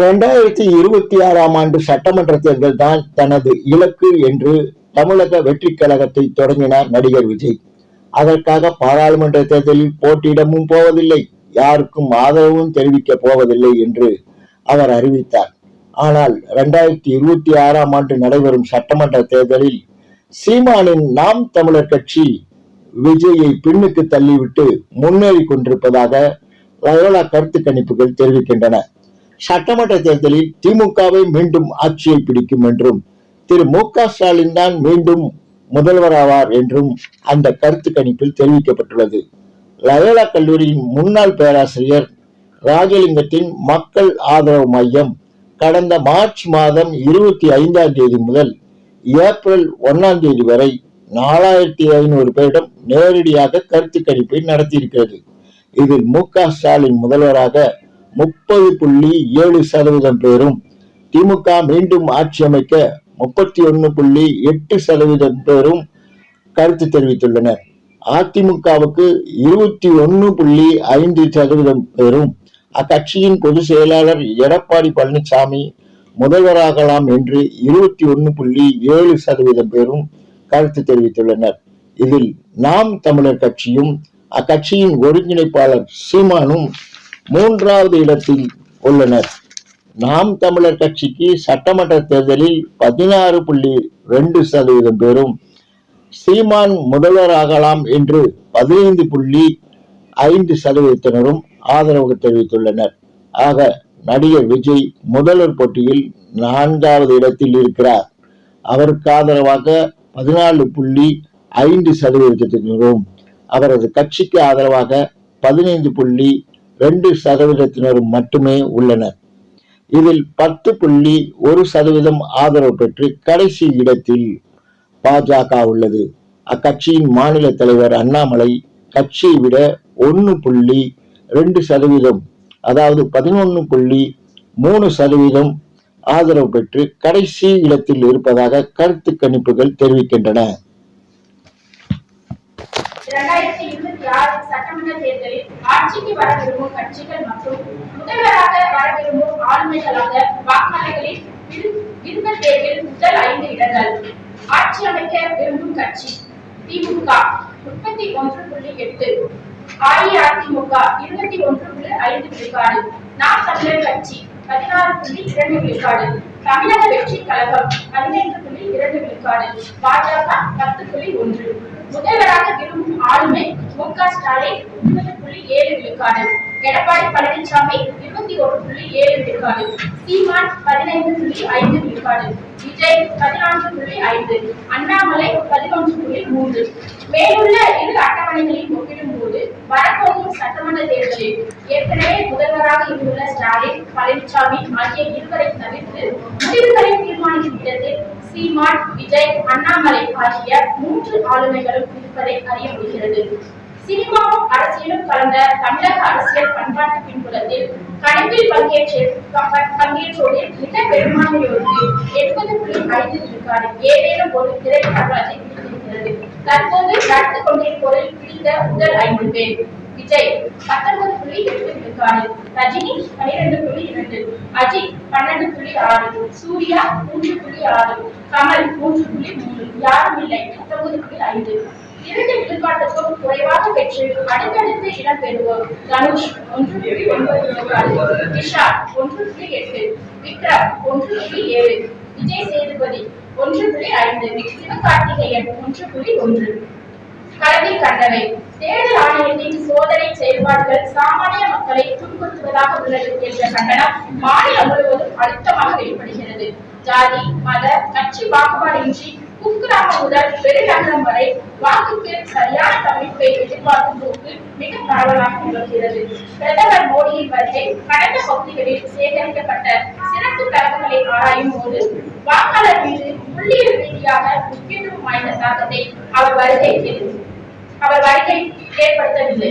இரண்டாயிரத்தி இருபத்தி ஆறாம் ஆண்டு சட்டமன்ற தேர்தல் தான் தனது இலக்கு என்று தமிழக வெற்றி கழகத்தை தொடங்கினார் நடிகர் விஜய். அதற்காக பாராளுமன்ற தேர்தலில் போட்டியிடமும் போவதில்லை யாருக்கும் ஆதரவும் தெரிவிக்க போவதில்லை என்று அவர் அறிவித்தார். ஆனால் இரண்டாயிரத்தி இருபத்தி ஆறாம் ஆண்டு நடைபெறும் சட்டமன்ற தேர்தலில் சீமானின் நாம் தமிழர் கட்சி விஜயை பின்னுக்கு தள்ளிவிட்டு முன்னேறி கொண்டிருப்பதாக லயோலா கருத்து கணிப்புகள் தெரிவிக்கின்றன. சட்டமன்ற தேர்தலில் திமுகவை மீண்டும் ஆட்சியை பிடிக்கும் என்றும் திரு மு க ஸ்டாலின் தான் மீண்டும் முதல்வராவார் என்றும் அந்த கருத்து கணிப்பில் தெரிவிக்கப்பட்டுள்ளது. லயோலா கல்லூரியின் முன்னாள் பேராசிரியர் ராஜலிங்கத்தின் மக்கள் ஆதரவு மையம் கடந்த மார்ச் மாதம் இருபத்தி ஐந்தாம் தேதி முதல் ஏப்ரல் ஒன்னாம் தேதி வரை நாலாயிரத்தி ஐநூறு பேரிடம் நேரடியாக கருத்து கணிப்பை நடத்தியிருக்கிறது. இதில் மு க ஸ்டாலின் முதல்வராக முப்பது புள்ளி ஏழு சதவீதம் பேரும் திமுக மீண்டும் ஆட்சி அமைக்க முப்பத்தி ஒன்னு புள்ளி எட்டு சதவீதம் பேரும் கருத்து தெரிவித்துள்ளனர். அதிமுகவுக்கு இருபத்தி ஒன்னு புள்ளி ஐந்து சதவீதம் பேரும் அக்கட்சியின் பொதுச் செயலாளர் எடப்பாடி பழனிசாமி முதல்வராகலாம் என்று இருபத்தி ஒன்னு புள்ளி ஏழு சதவீதம் பேரும் கருத்து தெரிவித்துள்ளனர். இதில் நாம் தமிழர் கட்சியும் அக்கட்சியின் ஒருங்கிணைப்பாளர் சீமானும் மூன்றாவது இடத்தில் உள்ளனர். நாம் தமிழர் கட்சிக்கு சட்டமன்ற தேர்தலில் பதினாறு புள்ளி ரெண்டு சதவீதம் பேரும் சீமான் முதல்வராகலாம் என்று பதினைந்து புள்ளி ஐந்து சதவீதத்தினரும் ஆதரவு தெரிவித்துள்ளனர். ஆக நடிகர் விஜய் முதல்வர் போட்டியில் நான்காவது இடத்தில் இருக்கிறார். அவருக்கு ஆதரவாக பதினாலு புள்ளி ஐந்து சதவீதத்தினரும் அவரது கட்சிக்கு ஆதரவாக பதினைந்து புள்ளி ரெண்டு சதவீதத்தினரும் மட்டுமே உள்ளனர். இதில் பத்து புள்ளி ஒரு சதவீதம் ஆதரவு பெற்று கடைசி இடத்தில் பாஜக உள்ளது. அக்கட்சியின் மாநில தலைவர் அண்ணாமலை கட்சியை விட ஒன்று புள்ளி ரெண்டு சதவீதம் அதாவது பதினொன்று புள்ளி மூணு சதவீதம் ஆதரவு பெற்று கடைசி இடத்தில் இருப்பதாக கருத்து கணிப்புகள் தெரிவிக்கின்றன. இரண்டாயிரத்தி இருபத்தி ஆறு சட்டமன்ற தேர்தலில் ஆட்சிக்கு வர விரும்பும் கட்சிகள் மற்றும் முதல்வராக வர விரும்பும் ஆளுமைகளாக வாக்காளர்களின் விரு- விருப்ப தேர்வில் முதல் ஐந்து இடங்கள். ஆட்சி அமைக்க விரும்பும் கட்சி திமுக முப்பத்தி ஒன்று புள்ளி எட்டு அஇஅதிமுக இருபத்தி ஒன்று புள்ளி ஐந்து விழுக்காடு நாம் தமிழர் கட்சி பதினாறு புள்ளி இரண்டு விழுக்காடு தமிழக வெற்றி கழகம் பதினைந்து புள்ளி இரண்டு விழுக்காடு பாஜக பத்து புள்ளி ஒன்று. முதல்வராக விரும்பும் ஆளுமை. மு க ஸ்டாலின் இருபது புள்ளி ஏழு விழுக்காடு. எடப்பாடி பழனிசாமி இருபத்தி ஒரு புள்ளி ஏழு விழுக்காடு. சீமான் பதினைந்து புள்ளி ஐந்து விழுக்காடு. விஜய் பதினான்கு புள்ளி ஐந்து. அண்ணா பதினொன்று புள்ளி மூன்று மேலுள்ள இரு அட்டவணைகளையும் ஒப்பிடும்போது வரப்போகும் சட்டமன்ற தேர்தலில் ஏற்கனவே முதல்வராக இருந்துள்ள ஸ்டாலின் பழனிசாமி ஆகிய இருவரை தவிர்த்து முடிவுகளை தீர்மானிக்கும் இடத்தில் சீமான் விஜய் அண்ணாமலை ஆகிய மூன்று ஆளுமைகளும் இருப்பதை அறிய முடிகிறது. சினிமாவும் அரசியலும் கலந்த தமிழக அரசியல் பண்பாட்டு பின்புலத்தில் கணிப்பில் பங்கேற்று பங்கேற்றோரில் மிக பெரும்பான்மையோருக்கு எண்பது புள்ளி ஐந்து விழுக்காடு ஏதேனும் ஒரு திரைப்படத்தை தற்போது நடந்து கொண்டிருப்போரில் பிடித்த முதல் ஐந்து பேர் விஜய் பத்தொன்பது புள்ளி ரஜினி பனிரெண்டு புள்ளி இரண்டு. அஜித் பன்னெண்டு புள்ளி ஆறு. சூர்யா மூன்று புள்ளி ஆறு. கமல் மூன்று புள்ளி மூணு யாரும் இல்லை. பத்தொன்பது புள்ளி ஐந்து. இரண்டு விழுக்காட்டுக்கும் குறைவாக பெற்று அடுத்தடுத்து இடம் பெறுவோர் தனுஷ் ஒன்று புள்ளி ஒன்பது விழுக்காடு. விஷால் ஒன்று புள்ளி எட்டு. விக்ரம் ஒன்று புள்ளி ஏழு. விஜய் சேதுபதி ஒன்று புள்ளி ஐந்து. சிவகார்த்திகேயன் ஒன்று புள்ளி ஒன்று. களத்தில் கண்டவை. தேர்தல் ஆணையத்தின் சோதனை செயல்பாடுகள் சாமானிய மக்களை துன்புறுத்துவதாக உள்ளது என்ற கண்டனம் மாநிலம் முழுவதும் அழுத்தமாக வெளிப்படுகிறது. ஜாதி மத கட்சி பாகுபாடின்றி குக்கிராமம் முதல் பெருநகரம் வரை வாக்குக்கு சரியான தமிழ்ப்பை எதிர்பார்க்கும் போக்கு மிக பரவலாக நிகழ்கிறது பிரதமர் மோடியின் வருகை கடந்த பகுதிகளில் சேகரிக்கப்பட்ட சிறப்பு தரவுகளை ஆராயும் போது வாக்காளர் மீது உள்ளீடு ரீதியாக முக்கியத்துவம் வாய்ந்த தாக்கத்தை அவர் வருகை தெரிவித்தார் அவர் வருகை ஏற்படுத்தவில்லை.